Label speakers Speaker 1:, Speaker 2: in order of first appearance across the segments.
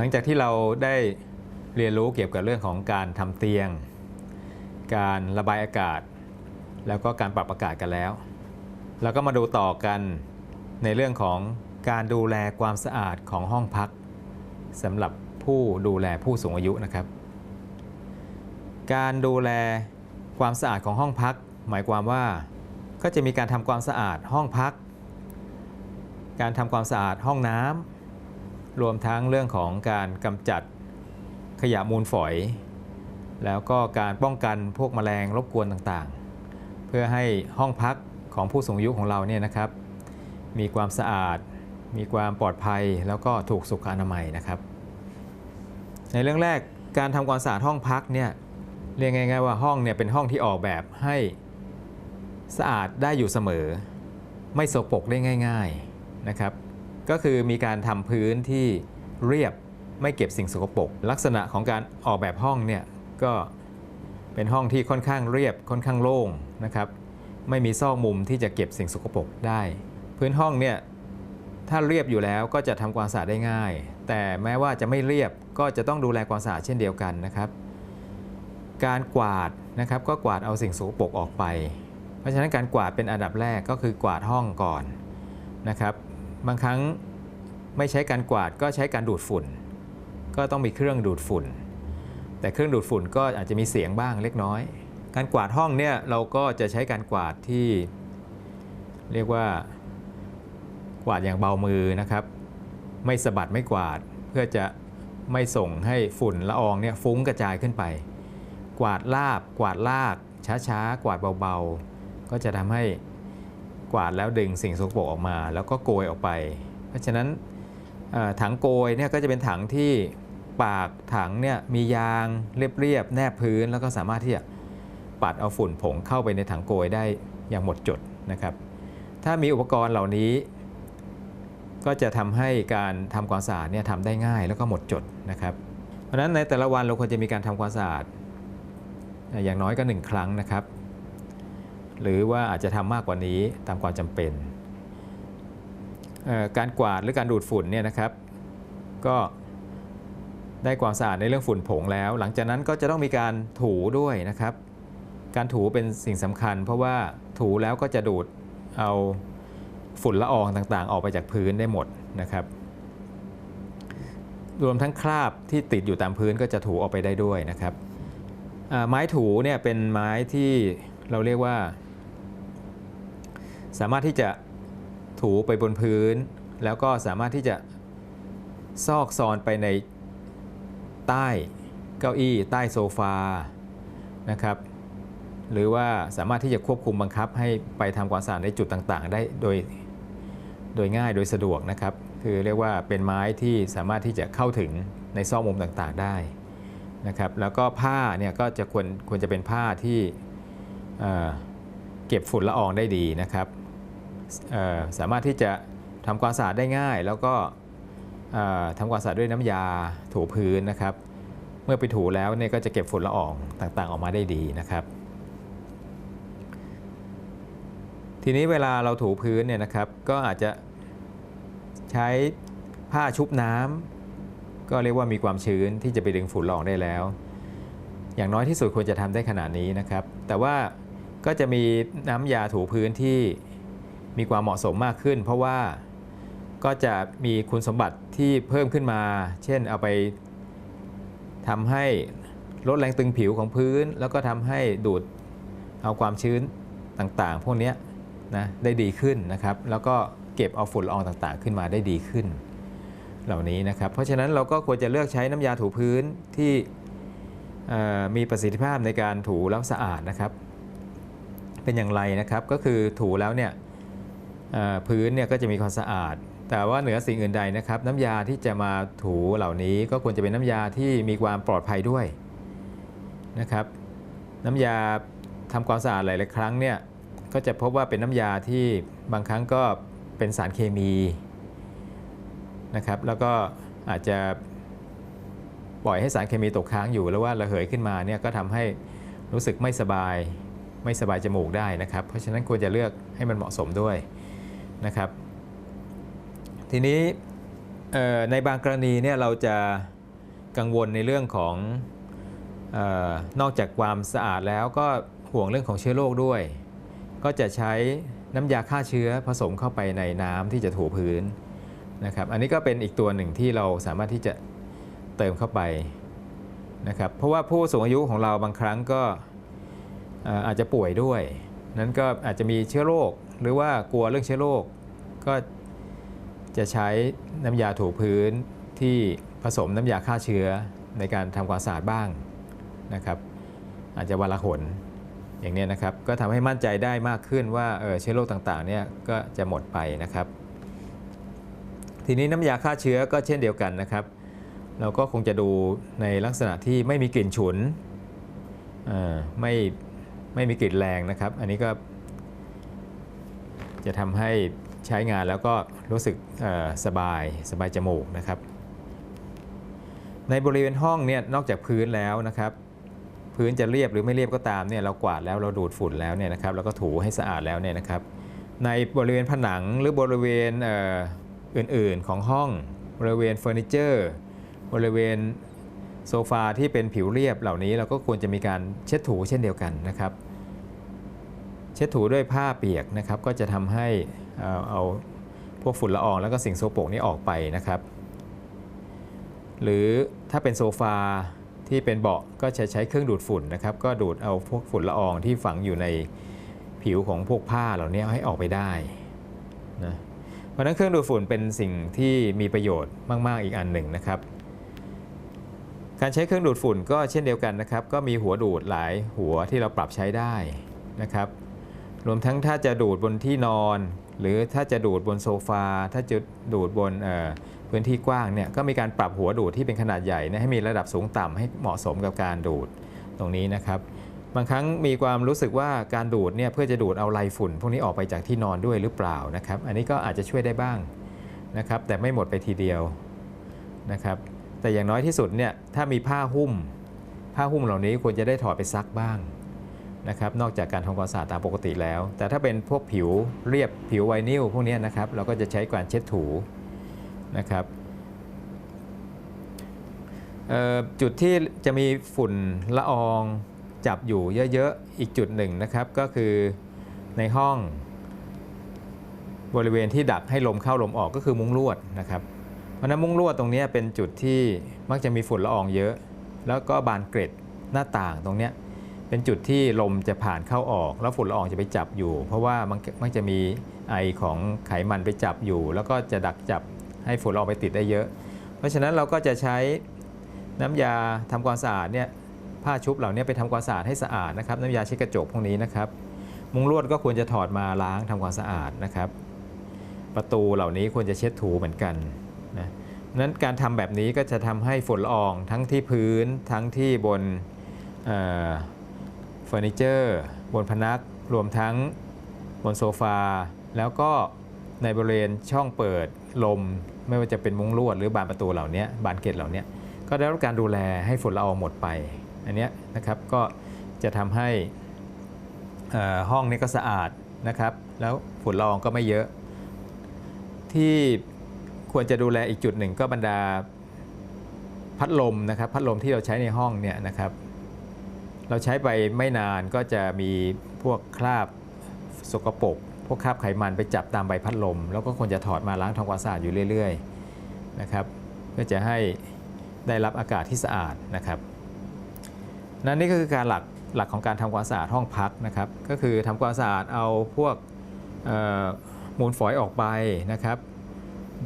Speaker 1: หลังจากที่เราได้เรียนรู้เกี่ยวกับเรื่องของการทำเตียง การระบายอากาศ แล้วก็การปรับอากาศกันแล้วเราก็มาดูต่อกันในเรื่องของการดูแลความสะอาดของห้องพักสำหรับผู้ดูแลผู้สูงอายุนะครับ การดูแลความสะอาดของห้องพัก หมายความว่าก็จะมีการทำความสะอาดห้องพัก การทำความสะอาดห้องน้ำ รวมทั้งเรื่องของการกำจัดขยะมูลฝอย แล้วก็การป้องกันพวกแมลงรบกวนต่างๆ เพื่อให้ห้องพักของผู้สูงอายุของเราเนี่ยนะครับ มีความสะอาด มีความปลอดภัย แล้วก็ถูกสุขอนามัยนะครับ ในเรื่องแรกการทำความสะอาดห้องพักเนี่ยเรียกง่ายๆว่าห้องเนี่ยเป็นห้องที่ออกแบบให้สะอาดได้อยู่เสมอ ไม่สกปรกได้ง่าย ๆนะครับ ก็คือมีการทำพื้นที่เรียบไม่เก็บสิ่งสกปรกลักษณะของการออกแบบห้องเนี่ยก็เป็นห้องที่ค่อนข้างเรียบค่อนข้างโล่งนะครับไม่มีซอกมุมที่จะเก็บสิ่งสกปรกได้ พื้นห้องเนี่ยถ้าเรียบอยู่แล้วก็จะทำความสะอาดได้ง่าย แต่แม้ว่าจะไม่เรียบก็จะต้องดูแลความสะอาดเช่นเดียวกันนะครับ การกวาดนะครับก็กวาดเอาสิ่งสกปรกออกไป เพราะฉะนั้นการกวาดเป็นอันดับแรกก็คือกวาดห้องก่อนนะครับ บางครั้งไม่ใช้การกวาดก็ใช้การดูดฝุ่น ก็ต้องมีเครื่องดูดฝุ่น แต่เครื่องดูดฝุ่นก็อาจจะมีเสียงบ้างเล็กน้อย การกวาดห้องเนี่ยเราก็จะใช้การกวาดที่ เรียกว่ากวาดอย่างเบามือนะครับ ไม่สะบัดไม่กวาดเพื่อจะไม่ส่งให้ฝุ่นละอองเนี่ยฟุ้งกระจายขึ้นไป กวาดลาบ กวาดลากช้าๆ กวาดเบาๆ ก็จะทำให้ กวาดแล้วดึงสิ่งสกปรกออกมา แล้วก็โกยออกไป เพราะฉะนั้นถังโกยเนี่ยก็จะเป็นถังที่ปากถังเนี่ยมียางเรียบๆแนบพื้น แล้วก็สามารถที่จะปัดเอาฝุ่นผงเข้าไปในถังโกยได้อย่างหมดจดนะครับ ถ้ามีอุปกรณ์เหล่านี้ ก็จะทำให้การทำความสะอาดเนี่ยทำได้ง่ายแล้วก็หมดจดนะครับ เพราะฉะนั้นในแต่ละวันเราควรจะมีการทำความสะอาดอย่างน้อยก็หนึ่งครั้งนะครับ หรือว่าอาจจะทำมากกว่านี้ตามความจำเป็น การกวาดหรือการดูดฝุ่นเนี่ยนะครับ ก็ได้ความสะอาดในเรื่องฝุ่นผงแล้ว หลังจากนั้นก็จะต้องมีการถูด้วยนะครับ การถูเป็นสิ่งสำคัญ เพราะว่าถูแล้วก็จะดูดเอาฝุ่นละอองต่างๆ ออกไปจากพื้นได้หมดนะครับ รวมทั้งคราบที่ติดอยู่ตามพื้นก็จะถูออกไปได้ด้วยนะครับไม้ถูเนี่ยเป็นไม้ที่เราเรียกว่า สามารถที่จะถูไปบนพื้น แล้วก็สามารถที่จะซอกซอนไปในใต้เก้าอี้ ใต้โซฟานะครับ หรือว่าสามารถที่จะควบคุมบังคับให้ไปทำความสะอาดในจุดต่างๆ ได้โดยโดยง่ายโดยสะดวกนะครับ คือเรียกว่าเป็นไม้ที่สามารถที่จะเข้าถึงในซอกมุมต่างๆได้นะครับ แล้วก็ผ้าเนี่ยก็จะควรควรจะเป็นผ้าที่ เก็บฝุ่นละอองได้ดีนะครับสามารถที่จะทำความสะอาดได้ง่าย แล้วก็ทำความสะอาดด้วยน้ำยาถูพื้นนะครับ เมื่อไปถูแล้วเนี่ยก็จะเก็บฝุ่นละอองต่างๆ ออกมาได้ดีนะครับ ทีนี้เวลาเราถูพื้นเนี่ยนะครับก็อาจจะใช้ผ้าชุบน้ำก็เรียกว่ามีความชื้นที่จะไปดึงฝุ่นละอองได้แล้ว อย่างน้อยที่สุดควรจะทำได้ขนาดนี้นะครับ แต่ว่า ก็จะมีน้ำยาถูพื้นที่มีความเหมาะสมมากขึ้น เพราะว่าก็จะมีคุณสมบัติที่เพิ่มขึ้นมา เช่นเอาไปทำให้ลดแรงตึงผิวของพื้น แล้วก็ทำให้ดูดเอาความชื้นต่างๆ พวกนี้นะได้ดีขึ้นนะครับ แล้วก็เก็บเอาฝุ่นละอองต่างๆ ขึ้นมาได้ดีขึ้น เหล่านี้นะครับ เพราะฉะนั้นเราก็ควรจะเลือกใช้น้ำยาถูพื้นที่มีประสิทธิภาพในการถูแล้วสะอาดนะครับ เป็นอย่างไรนะครับ ก็คือถูแล้วเนี่ยพื้นเนี่ยก็จะมีความสะอาด แต่ว่าเหนือสิ่งอื่นใดนะครับน้ำยาที่จะมาถูเหล่านี้ก็ควรจะเป็นน้ำยาที่มีความปลอดภัยด้วยนะครับ น้ำยาทำความสะอาดหลายๆครั้งเนี่ยก็จะพบว่าเป็นน้ำยาที่บางครั้งก็เป็นสารเคมีนะครับแล้วก็อาจจะปล่อยให้สารเคมีตกค้างอยู่แล้วว่าระเหยขึ้นมาเนี่ยก็ทำให้รู้สึกไม่สบาย ไม่สบายจมูกได้นะครับ เพราะฉะนั้นควรจะเลือกให้มันเหมาะสมด้วยนะครับ ทีนี้ในบางกรณีเนี่ยเราจะกังวลในเรื่องของออนอกจากความสะอาดแล้วก็ห่วงเรื่องของเชื้อโรคด้วย ก็จะใช้น้ำยาฆ่าเชื้อผสมเข้าไปในน้ำที่จะถูพื้นนะครับ อันนี้ก็เป็นอีกตัวหนึ่งที่เราสามารถที่จะเติมเข้าไปนะครับ เพราะว่าผู้สูงอายุของเราบางครั้งก็ อาจจะป่วยด้วย นั้นก็อาจจะมีเชื้อโรค หรือว่ากลัวเรื่องเชื้อโรคก็จะใช้น้ำยาถูพื้นที่ผสมน้ำยาฆ่าเชื้อในการทำความสะอาดบ้างนะครับอาจจะวันละหนอย่างนี้นะครับก็ทำให้มั่นใจได้มากขึ้นว่าเออเชื้อโรคต่างๆเนี่ยก็จะหมดไปนะครับ ทีนี้น้ำยาฆ่าเชื้อก็เช่นเดียวกันนะครับ เราก็คงจะดูในลักษณะที่ไม่มีกลิ่นฉุนอ่อไม่ ไม่มีกลิ่นแรงนะครับ อันนี้ก็ จะทำให้ใช้งานแล้วก็รู้สึกสบายสบายจมูกนะครับ ในบริเวณห้องเนี่ยนอกจากพื้นแล้วนะครับ พื้นจะเรียบหรือไม่เรียบก็ตามเนี่ยเรากวาดแล้วเราดูดฝุ่นแล้วเนี่ยนะครับเราก็ถูให้สะอาดแล้วเนี่ยนะครับ ในบริเวณผนังหรือบริเวณอื่นๆของห้อง บริเวณเฟอร์นิเจอร์ บริเวณ โซฟาที่เป็นผิวเรียบเหล่านี้เราก็ควรจะมีการเช็ดถูเช่นเดียวกันนะครับ เช็ดถูด้วยผ้าเปียกนะครับ ก็จะทำให้เอ่อเอาพวกฝุ่นละอองแล้วก็สิ่งโสโครกนี้ออกไปนะครับ หรือถ้าเป็นโซฟาที่เป็นเบาะก็จะใช้เครื่องดูดฝุ่นนะครับ ก็ดูดเอาพวกฝุ่นละอองที่ฝังอยู่ในผิวของพวกผ้าเหล่านี้ให้ออกไปได้นะเพราะนั้นเครื่องดูดฝุ่นเป็นสิ่งที่มีประโยชน์มาก ๆ อีกอันหนึ่งนะครับ การใช้เครื่องดูดฝุ่นก็เช่นเดียวกันนะครับ ก็มีหัวดูดหลายหัวที่เราปรับใช้ได้นะครับ รวมทั้งถ้าจะดูดบนที่นอน หรือถ้าจะดูดบนโซฟา ถ้าจะดูดบนพื้นที่กว้างเนี่ยก็มีการปรับหัวดูดที่เป็นขนาดใหญ่นะให้มีระดับสูงต่ำให้เหมาะสมกับการดูดตรงนี้นะครับ บางครั้งมีความรู้สึกว่าการดูดเนี่ยเพื่อจะดูดเอาไรฝุ่น พวกนี้ออกไปจากที่นอนด้วยหรือเปล่านะครับ อันนี้ก็อาจจะช่วยได้บ้างนะครับ แต่ไม่หมดไปทีเดียวนะครับ แต่อย่างน้อยที่สุดเนี่ยถ้ามีผ้าหุ้ม ผ้าหุ้มเหล่านี้ควรจะได้ถอดไปซักบ้างนะครับนอกจากการทำความสะอาดตามปกติแล้ว แต่ถ้าเป็นพวกผิวเรียบผิวไวนิลพวกนี้นะครับเราก็จะใช้การเช็ดถูนะครับจุดที่จะมีฝุ่นละอองจับอยู่เยอะๆ อีกจุดหนึ่งนะครับ ก็คือในห้องบริเวณที่ดักให้ลมเข้าลมออกก็คือมุ้งลวดนะครับ เพราะฉะนั้นมุ้งลวดตรงนี้เป็นจุดที่มักจะมีฝุ่นละอองเยอะ แล้วก็บานเกร็ดหน้าต่างตรงนี้เป็นจุดที่ลมจะผ่านเข้าออก แล้วฝุ่นละอองจะไปจับอยู่ เพราะว่ามันมักจะมีไอของไขมันไปจับอยู่ แล้วก็จะดักจับให้ฝุ่นละอองไปติดได้เยอะ เพราะฉะนั้นเราก็จะใช้น้ำยาทำความสะอาดเนี่ยผ้าชุบเหล่านี้ไปทำความสะอาดให้สะอาดนะครับ น้ำยาเช็ดกระจกพวกนี้นะครับ มุ้งลวดก็ควรจะถอดมาล้างทำความสะอาดนะครับ ประตูเหล่านี้ควรจะเช็ดถูเหมือนกัน นั้นการทำแบบนี้ก็จะทำให้ฝุ่นละอองทั้งที่พื้นทั้งที่บนเฟอร์นิเจอร์บนพนักรวมทั้งบนโซฟา แล้วก็ในบริเวณช่องเปิดลม ไม่ว่าจะเป็นมุ้งลวดหรือบานประตูเหล่านี้บานเกล็ดเหล่านี้ก็ได้รับการดูแลให้ฝุ่นละอองหมดไป อันนี้นะครับก็จะทำให้ห้องนี้ก็สะอาดนะครับ แล้วฝุ่นละอองก็ไม่เยอะที่ ควรจะดูแลอีกจุดหนึ่งก็บรรดาพัดลมนะครับพัดลมที่เราใช้ในห้องเนี่ยนะครับ เราใช้ไปไม่นานก็จะมีพวกคราบสกปรกพวกคราบไขมันไปจับตามใบพัดลม แล้วก็ควรจะถอดมาล้างทำความสะอาดอยู่เรื่อยๆนะครับเพื่อจะให้ได้รับอากาศที่สะอาดนะครับนั่นนี่ก็คือการหลักหลักของการทำความสะอาดห้องพักนะครับ ก็คือทำความสะอาดเอาพวกมูลฝอยออกไปนะครับ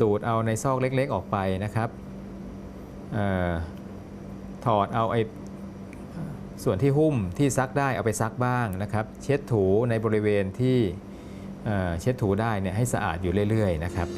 Speaker 1: ดูดเอาในซอกเล็กๆออกไปนะครับออถอดเอาไอ้ส่วนที่หุ้มที่ซักได้เอาไปซักบ้างนะครับ เช็ดถูในบริเวณที่เเช็ดถูได้เนี่ยให้สะอาดอยู่เรื่อยๆนะครับ